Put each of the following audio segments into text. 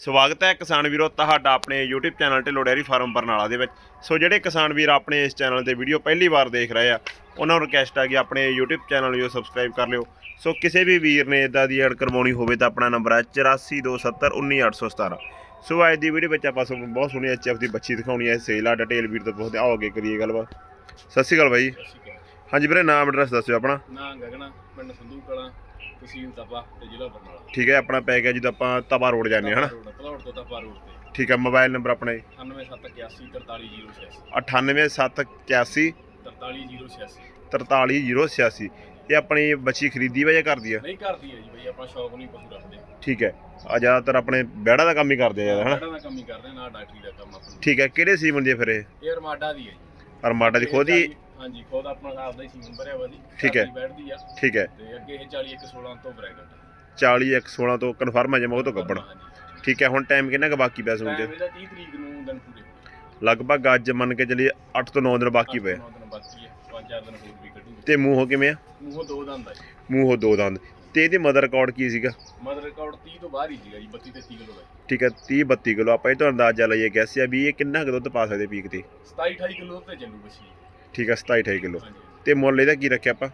ਸਵਾਗਤ ਹੈ ਕਿਸਾਨ ਵੀਰੋ ਤੁਹਾਡਾ ਆਪਣੇ YouTube channel Dhillon dairy farm Barnala ਦੇ ਵਿੱਚ। ਸੋ ਜਿਹੜੇ ਕਿਸਾਨ ਵੀਰ ਆਪਣੇ ਇਸ ਚੈਨਲ ਤੇ ਵੀਡੀਓ ਪਹਿਲੀ ਵਾਰ ਦੇਖ ਰਹੇ ਆ, ਉਹਨਾਂ ਨੂੰ ਰਿਕਵੈਸਟ ਆ ਕਿ ਆਪਣੇ YouTube ਚੈਨਲ ਨੂੰ ਸਬਸਕ੍ਰਾਈਬ ਕਰ ਲਿਓ। ਸੋ ਕਿਸੇ ਵੀ ਵੀਰ ਨੇ ਇਦਾਂ ਦੀ ਐਡ ਕਰਵਾਉਣੀ ਹੋਵੇ ਤਾਂ ਆਪਣਾ ਨੰਬਰ ਹੈ 8427191817 ਸੋ ਅੱਜ ਦੀ ਵੀਡੀਓ ਵਿੱਚ ਆਪਾਂ ਤੁਹਾਨੂੰ ਬਹੁਤ ਸੋਹਣੀ ਐਚਐਫ ਦੀ ਬੱਚੀ ਦਿਖਾਉਣੀ ਹੈ। ਸੇਲ ਆ ਡਿਟੇਲ ਵੀਰ ਤੋਂ ਬਹੁਤ ਆਓ ਅੱਗੇ ਕਰੀਏ ਗੱਲਬਾਤ। ਸਤਿ ਸ਼੍ਰੀ ਅਕਾਲ ਬਾਈ। ਹਾਂਜੀ ਵੀਰੇ ਨਾਮ ਐਡਰੈਸ ਦੱਸਿਓ ਆਪਣਾ। ਨਾ ਗਗਨਾ ਪਿੰਡ ਸੰਧੂ ਕਲਾਂ ਤਹਿਸੀਲ ਤਪਾ ਤੇ ਜ਼ਿਲ੍ਹਾ ਬਰਨਾਲਾ। ਠੀਕ ਹੈ ਆਪਣਾ ਪੈ ਗਿਆ ਜਦੋਂ ਆਪਾਂ ਤਵਾ ਰੋਡ ਜਾਂਦੇ ਹਾਂ ਹਨਾ? ਪਲੌੜ ਤੋਂ ਤਪਾ ਰੋਡ ਤੇ। ਠੀਕ ਹੈ ਮੋਬਾਈਲ ਨੰਬਰ ਆਪਣਾ। ਜੀ 9781 43086 98781 43086 43086 ਇਹ ਆਪਣੀ ਬੱਚੀ ਖਰੀਦੀ ਵਾ ਜਾਂ ਕਰਦੀ ਆ? ਨਹੀਂ ਕਰਦੀ ਹੈ ਜੀ ਬਈ ਆਪਾਂ ਸ਼ੌਕ ਨਹੀਂ ਪਸ਼ੂ ਰੱਖਦੇ ਠੀਕ ਹੈ ਆ ਜ਼ਿਆਦਾਤਰ ਆਪਣੇ ਬੈੜਾ ਦਾ ਕੰਮ ਹੀ ਕਰਦੇ ਆ ਜ਼ਿਆਦਾ ਹਨਾ? ਬੈਠਾਂ ਦਾ ਕੰਮ ਹੀ ਕਰਦੇ ਨਾ ਡਾਕਟਰੀ ਦਾ ਕੰਮ ਆਪਣਾ ਠੀਕ ਹੈ ਕਿਹੜੇ ਸੀਮਨ ਦੀ ਫਿਰ ਇਹ? ਇਹ ਅਰਮਾਡਾ ਦੀ ਹੈ ਜੀ। ਅਰਮਾਡਾ ਦੀ ਖੁਦ ਹਾਂਜੀ ਖੁਦ ਆਪਣਾ ਹੀ ਠੀਕ ਹੈ। ਬੈਠਦੀ ਆ। ਠੀਕ ਹੈ। ਤੇ ਅੱਗੇ ਇਹ 40 116 ਤੋਂ ਬ੍ਰੈਕਟ 40 116 ਤੋਂ ਕਨਫਰਮ ਹੈ ਜਮਾ ਉਹ ਤੋਂ ਗੱਬਣ ਠੀਕ ਹੈ। ਹੁਣ ਟਾਈਮ ਕਿੰਨਾ ਕੁ ਬਾਕੀ ਪਿਆ ਸੂਣ ਟਾਈਮ ਤੇ ਇਹਦਾ 30 ਤਰੀਕ ਨੂੰ ਦਿਨ ਪੂਰੇ ਲਗਭਗ ਅੱਜ ਮੰਨ ਕੇ ਚੱਲੀਏ 8 ਤੋਂ 9 ਦਿਨ ਬਾਕੀ ਪਏ ਨੌ ਦਿਨ ਬਾਕੀ ਹੈ ਪੰਜ ਚਾਰ ਦਿਨ ਹੋਰ ਵੀ ਕੱਢੂਗੇ। ਤੇ ਮੂੰਹੋਂ ਕਿਵੇਂ ਆ? ਮੂੰਹੋਂ ਦੋ ਦੰਦ ਆ ਜੀ। ਮੂੰਹੋਂ ਦੋ ਦੰਦ। ਤੇ ਇਹਦੀ ਮਦਰ ਰਿਕਾਰਡ ਕੀ ਸੀਗਾ? ਮਦਰ ਰਿਕਾਰਡ 30 ਤੋਂ ਬਾਹਰ ਹੀ ਸੀਗਾ ਜੀ 32 33 ਕਿਲੋ ਦਾ ਜੀ। ਠੀਕ ਹੈ 30 32 ਕਿਲੋ। ਆਪਾਂ ਇਹ ਤੋਂ ਅੰਦਾਜ਼ਾ ਲਈਏ ਗੈਸ ਆ ਵੀ ਇਹ ਕਿੰਨਾ ਕੁ ਦੁੱਧ ਪਾ ਸਕਦੇ ਪੀਕ ਤੇ? 27 28 ਕਿਲੋ ਤੇ ਚੱਲੂ ਬੱਚੀ ਠੀਕ ਹੈ 27 28 ਕਿਲੋ। ਹਾਂਜੀ ਤੇ ਮੁੱਲ ਇਹਦਾ ਕੀ ਰੱਖਿਆ ਆਪਾਂ?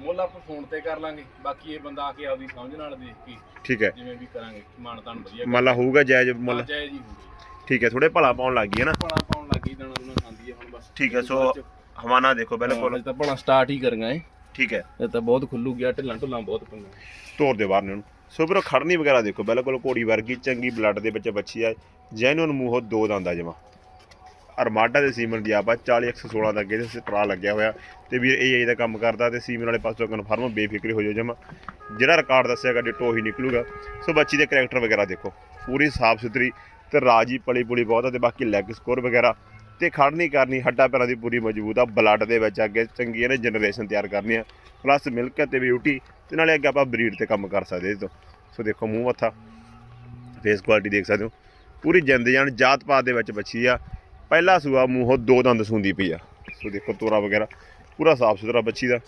ਮੁੱਲ ਆਪਾਂ ਫੋਨ ਤੇ ਕਰ ਲਾਂਗੇ। ਬਾਕੀ ਇਹ ਬੰਦਾ ਆ ਕੇ ਆਪਦੀ ਸਮਝ ਨਾਲ ਦੇਖ ਕੇ ਠੀਕ ਹੈ। ਜਿਵੇਂ ਵੀ ਕਰਾਂਗੇ। ਮਾਨ ਤਾਨ ਵਧੀਆ ਲਾ ਹੋਊਗਾ ਜਾਇਜ਼ ਮੁੱਲ। ਜੈ ਜੀ ਹੋਊਗੀ। ਠੀਕ ਹੈ ਥੋੜੇ ਭਲਾ ਪਾਉਣ ਲੱਗ ਗਈ ਹੈ ਨਾ? ਭਲਾ ਪਾਉਣ ਲੱਗੀ ਦਾਣਾ ਦੂਣਾ ਖਾਂਦੀ ਹੈ ਹੁਣ ਬਸ। ਠੀਕ ਹੈ ਸੋ ਹਵਾਨਾ ਦੇਖੋ ਬਿਲਕੁਲ। ਤਾਂ ਭਲਾ ਸਟਾਰਟ ਹੀ ਕਰਾਂਗਾ ਇਹ। ਠੀਕ ਹੈ। ਇਹ ਤਾਂ ਬਹੁਤ ਖੁੱਲੂ ਗਿਆ ਢਿੱਲਾਂ ਢੁੱਲਾਂ ਬਹੁਤ ਪਈਆਂ। ਤੋਰ ਦੇ ਬਾਹਰ ਨੂੰ ਸੋ ਵੀਰੋ ਖੜਨੀ ਵਗੈਰਾ ਦੇਖੋ ਬਿਲਕੁਲ ਘੋੜੀ ਵਰਗੀ ਚੰਗੀ ਬਲੱਡ ਦੇ ਵਿੱਚ ਬੱਚੀ ਆ। ਜੈਨੂਨ ਮੂੰਹੋਂ ਦੋ ਦੰਦਾ ਜਮਾ। ਅਰਮਾਡਾ ਦੇ ਸੀਮਨ ਦੀ ਆਪਾ 40 116 ਦਾ ਅੱਗੇ ਦੇ ਸਟਰਾ ਲੱਗਿਆ ਹੋਇਆ। ਤੇ ਵੀਰ ਇਹ ਦਾ ਕੰਮ ਕਰਦਾ ਤੇ ਸੀਮਨ ਵਾਲੇ ਪਾਸੋਂ ਕਨਫਰਮ ਬੇਫਿਕਰੀ ਹੋ ਜਾਓ ਜਮਾ। ਜਿਹੜਾ ਰਿਕਾਰਡ ਦੱਸਿਆਗਾ ਡਿਟੋ ਹੀ ਨਿਕਲੂਗਾ। ਸੋ ਬੱਚੀ ਦੇ ਕੈਰੈਕਟਰ ਵਗੈਰਾ ਦੇਖੋ। ਪੂਰੀ ਸਾਫ਼ ਸੁਥਰੀ ਤੇ ਰਾਜੀ ਪਲੀ ਪੁਲੀ ਬਹੁਤ ਆ ਤੇ ਬਾਕੀ ਲੈਗ ਸਕੋਰ ਵਗੈਰਾ। ਤੇ ਖੜ ਨਹੀਂ ਕਰਨੀ, ਹੱਡਾ ਪੈਰਾਂ ਦੀ ਪੂਰੀ ਮਜ਼ਬੂਤ ਆ। ਬਲੱਡ ਦੇ ਵਿੱਚ ਅੱਗੇ ਚੰਗੀ ਇਹਨੇ ਜਨਰੇਸ਼ਨ ਤਿਆਰ ਕਰਨੀ ਆ ਪਲੱਸ ਮਿਲਕ ਤੇ ਬਿਊਟੀ ਤੇ ਨਾਲੇ ਅੱਗੇ ਆਪਾਂ ਬਰੀਡ ਤੇ ਕੰਮ ਕਰ ਸਕਦੇ ਇਸ ਤੋਂ। ਸੋ ਦੇਖੋ ਮੂੰਹ ਮੱਥਾ ਫੇਸ ਕੁਆਲਿਟੀ ਦੇਖ ਸਕਦੇ ਹੋ। ਪੂਰੀ ਜਿੰਦ ਜਾਨ ਜਾਤ ਪਾਤ ਦੇ ਵਿੱਚ ਬੱਚੀ ਆ। ਪਹਿਲਾ ਸੂਆ ਮੂੰਹੋਂ ਦੋ ਦੰਦ ਸੁੰਦੀ ਪਈ ਆ। ਸੋ ਦੇਖੋ ਤੋਰਾ ਵਗੈਰਾ, ਪੂਰਾ ਸਾਫ਼ ਸੁਥਰਾ ਬੱਚੀ ਦਾ।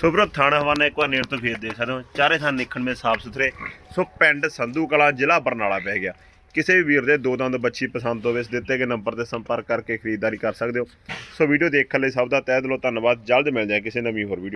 ਸੋ ਵੀਰੋ, ਥਾਣਾ ਹਵਾਨਾ ਇੱਕ ਵਾਰ ਨੇੜ ਤੋਂ ਫੇਰ ਦੇਖ ਸਕਦੇ ਹੋ। ਚਾਰੇ ਥਾਂ ਦੇਖਣ ਮੇ ਸਾਫ਼ ਸੁਥਰੇ। ਸੋ ਪਿੰਡ ਸੰਧੂ ਕਲਾਂ, ਜ਼ਿਲ੍ਹਾ ਬਰਨਾਲਾ ਪੈ ਗਿਆ। ਕਿਸੇ ਵੀ ਵੀਰ ਦੇ ਦੋ ਦੰਦ ਬੱਚੀ ਪਸੰਦ ਹੋਵੇ, ਇਸ ਦਿੱਤੇ ਗਏ ਨੰਬਰ ਤੇ ਸੰਪਰਕ ਕਰਕੇ ਖਰੀਦਦਾਰੀ ਕਰ ਸਕਦੇ ਹੋ। ਸੋ ਵੀਡੀਓ ਦੇਖਣ ਲਈ ਸਭ ਦਾ ਤਹਿ ਦਿਲੋਂ ਧੰਨਵਾਦ। ਜਲਦ ਮਿਲ ਜਾਏ ਕਿਸੇ ਨਵੀਂ ਹੋਰ ਵੀਡੀਓ